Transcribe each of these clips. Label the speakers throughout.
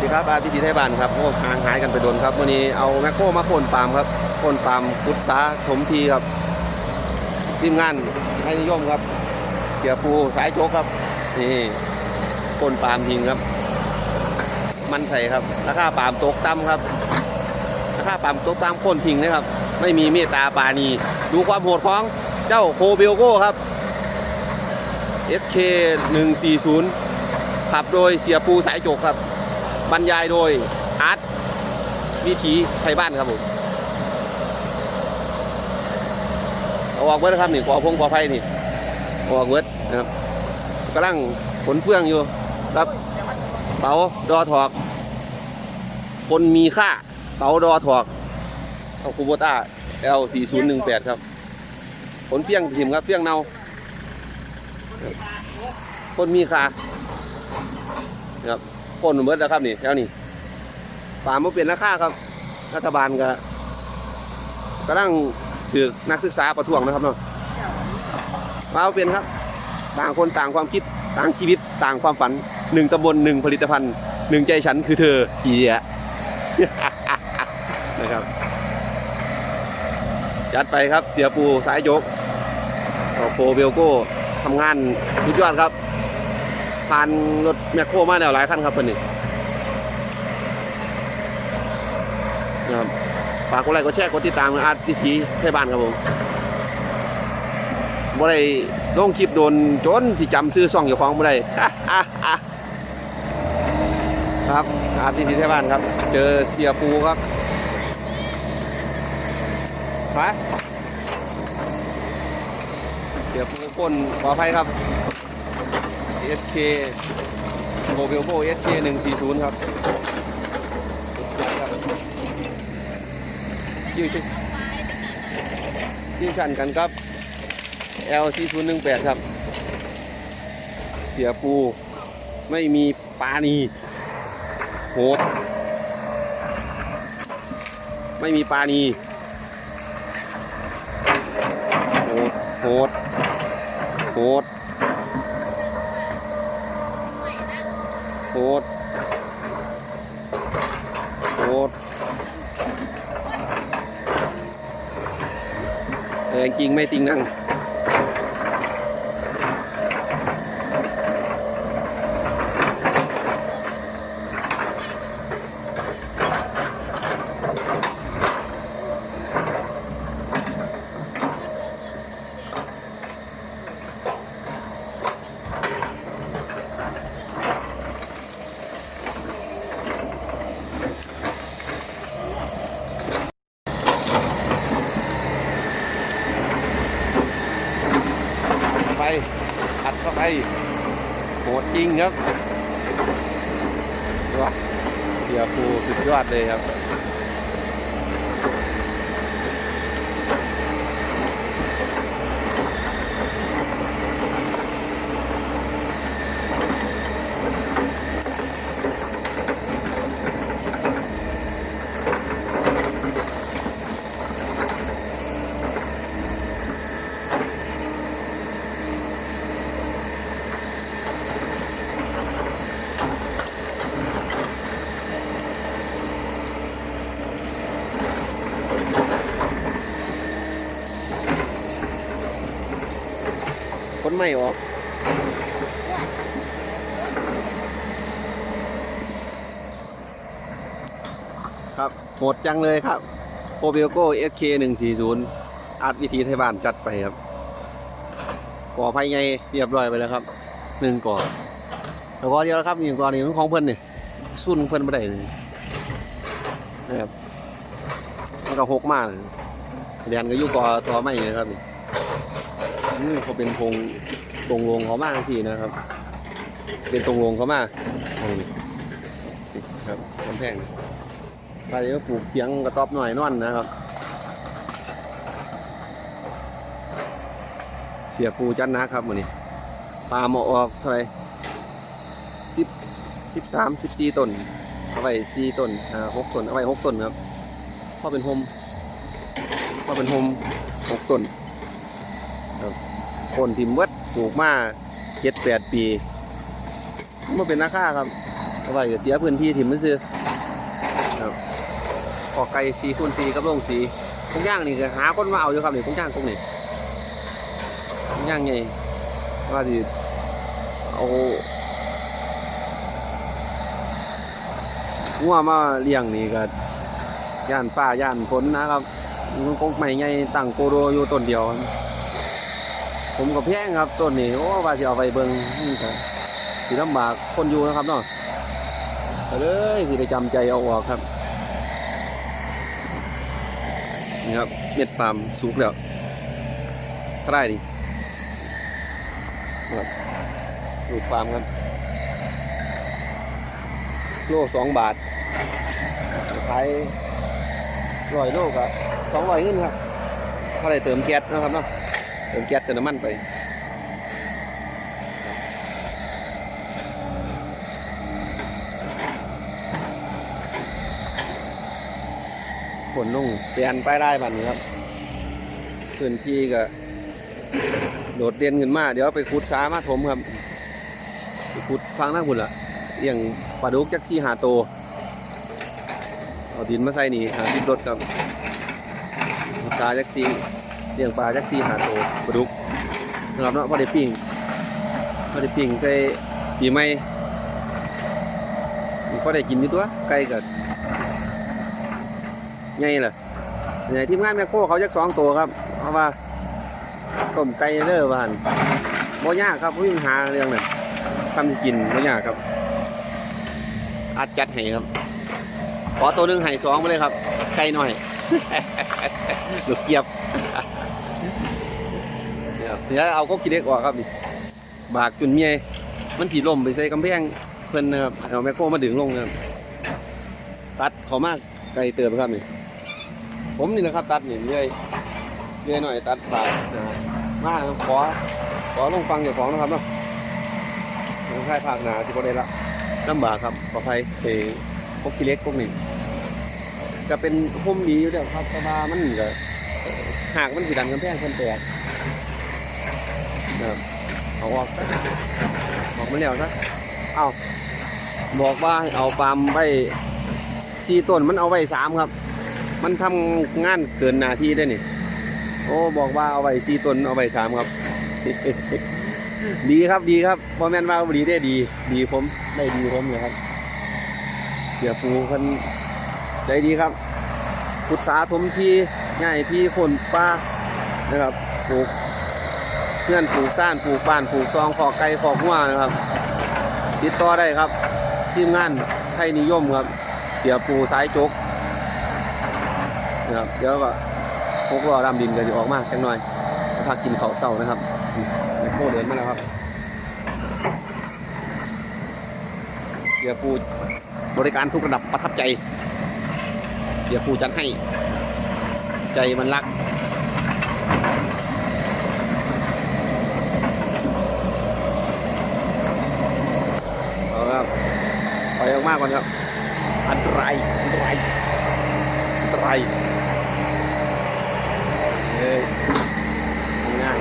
Speaker 1: สดีครับอาทิตย์ไทยบ้านครับโอ้ห่างหายกันไปโดนครับวันนี้เอาแมคโครมาโค่นปาล์มครับโค่นปาล์มพุทธาถมทีครับทีมงานให้นิยมครับเสียปูสายโจกครับนี่โค่นปาล์มทิ้งครับ มันใส่ครับราคาปาล์มตกต่ำครับราคาปาล์มตกต่ำโค่นทิ้งนะครับ ไม่มีเมตตาปาณีดูความโหดของเจ้าโคเบลโก้ครับ SK 140ขับโดยเสียปูสายโจกครับ บรรยายโดยอาร์ตวิถีไทยบ้านครับผมเอาออกเวิร์ดครับนี่กอพงกอไผ่นี่ออกเวิร์ดนะครับกำลังขนเฟื่องอยู่ครับเตาดอถอก คนมีค่า เตาดอถอกเอาคูโบต้า L 4 0 1 8 ครับขนเฟี้ยงพิมครับเฟี้ยงเนา คนมีค่านะครับ คนเบิดแล้วครับนี่แถวนี้ป่าไมาเปลี่ยนราคาครับ รัฐบาลก็กำลังถือนักศึกษาประท้วงนะครับเนาะมาเปลี่ยนครับ ต่างคนต่างความคิดต่างชีวิตต่างความฝันหนึ่งตำบลหนึ่งผลิตภัณฑ์หนึ่งใจฉันคือเธอเอียนะครับ จัดไปครับเสียปูสายยกต่อโฟเบลโก้ทำงานสุดยอดครับ ผ่านรถแมคโครมาแล้วหลายคันครับเพิ่นนี่นะครับฝากกดไลค์กดแชร์กดติดตามอาร์ตวิถีไทยบ้านครับผมบ่ได้ลงคลิปโดนจนที่จำซื้อซ่องอยู่ของบ่ได้ครับอาร์ตวิถีไทยบ้านครับ เจอเสียปูครับไปเสียปูก้นขออภัยครับ SK โมบิลโบ SK 140 ครับคิวชิคิวชันกันครับ L 4018 ครับ เสียปูไม่มีปานีโหดไม่มีปานีโหดโหดโหด โคตรโคตรแต่จริงไม่ติงนั่ง เข้าไปอัดเข้า ไปโหดจริงครับว้าเสียฟูสุดยอดเลยครับ นไม่ออกครับโหดจังเลยครับโคเบลโก้ SK 140อาร์ตวิธีไทยบ้านจัดไปครับ ก่อไฟไงเรียบร้อยไปแล้วครับหนึ่งก่อแล้วก็เดียวแล้วครับอีกก่อหนึงของเพื่อนนี่สุ่นเพื่อนไม่ได้เลยนะครับมันก็หกมากเลยเรียนก็อยู่ก่อต่อไม่เลยครับนี่ นี่เขาเป็นพงตรงลงเขามากสินะครับ เป็นตรงลงเขามากครับกำแพงไปก็ปลูกเทียงกระต๊อบหน่อยนอนนะครับ เสียปูจันนะครับวันนี้ปลาหมอออกเท่าไหร่สิบสิบสามสิบสี่ต้นเอาไว้สี่ต้นอ่าหกต้นเอาไว้หกต้นครับพ่อเป็นโฮมพ่อเป็นโฮมหกต้นครับ คนทิมดปลูกมาเจ็ดแปดปีมาเป็นราคาครับเอาไว้ก็เสียพื้นที่ถิ่มมันซื้อขอไก่สีคูณสีกับโรงสีพวกย่างนี่ก็หาคนมาเอาอยู่ครับนี่พวกย่างพวกนี้พวกย่างไงว่าดิเอางัวมาเลี้ยงนี่ก็ย่านฟ้าย่านฝนนะครับมันคงไม่ไงตั้งโกโดอยู่ต้นเดียว ผมก็แพงครับต้นนี้โอ้ว่าจะเอาไปเบิ่งนี่ครับสิลำบากคนอยู่นะครับเนาะเลยสิไปจำใจเอาออกครับนี่ครับเม็ดปาล์มสุกแล้วเท่าไหรดิครับลูปาล์มครับโลสองบาทขายร้อยโลก็สองร้อยเงินครับเท่าไหรเติมแก๊สนะครับเนาะ เติมแก๊สเติมน้ำมันไปฝนลงเปลี่ยนไปได้บันี้ครับพื้นที่ก็โดดเด่นขึ้นมา เดี๋ยวไปขุดสามาถมครับไปขุดฟังทั้งหุ่นละเลี้ยงปลาดุกจักซี่หาโตเอาดินมาใส่นี่หาสิบรถครับสาจักซี่ ลี้ยงปลาจักซีหาโตปลาดุกนะครับเนาะพอได้ปิ้งพอได้ปิ้งใส่ปีใหม่พอได้กินอยู่ตัวไก่ก็ไงล่ะเนี่ยทีมงานแมคโครเขาจักสองตัวครับเพราะว่าต้มไก่เด้อบ้านบ่ยากครับวิ่งหาเรื่องน่ะทำกินบ่ยากครับอัดจัดให้ครับ ขอตัวหนึงให้สองไปเลยครับ ไก่หน่อย ลูกเกียบเนี่ยเอาก็กินเล็กออกครับนี่บากจุนเมียมันถีล่มไปใส่กำแพงเพิ่นนะครับเอาแมคโครมาดึงลงนะครับตัดเขามากไกลเติมครับนี่ผมนี่นะครับ ตัดนี่เรื่อยเรื่อยหน่อยตัดบากนะครับมากขอขอลงฟังเจ้าของนะครับเนาะลงค่ายภาคหนาที่เขาได้ละลำบากครับขออภัยเอพวกกิเล็กพวกนี้ ก็เป็นพุ่มดีอยู่เดียวครับแต่ว่ามันก็หากมันสีดันกำแพงเงินแตกนะครับเอาออกออกมาแล้วนะเอาบอกว่าเอาปาล์มไว้สี่ต้นมันเอาไว้สามครับ มันทำงานเกินหนาทีได้นี่โอ้บอกว่าเอาไว้สี่ต้นเอาไว้สามครับ ดีครับดีครับพอแม่นว่าดีได้ดี ดีผมได้ดีผมเลยครับเสียปูเพิ่น ใจดีครับพุทธาทมทีง่ายที่คนป้านะครับปลูกเพื่อนปลูกซ่านปลูกบ้านปลูกซองขอไก่ขอหัวนะครับ ติดต่อได้ครับทีมงานไทยนิยมครับ เสียปูสายจกนะครับเดี๋ยวก็พวกล้อดำดินก็จะออกมาจังหน่อยมาพักกินข้าวเศร้านะครับโคเดินมาแล้วครับเสียปูบริการทุกระดับประทับใจ เสียปูจัดให้ ใจมันรัก เอาครับ ไปมากก่อนครับ อันตราย อันตราย อันตรายเฮ้ยง่าย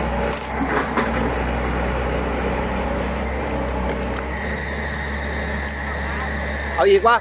Speaker 1: เอาอีกว่ะ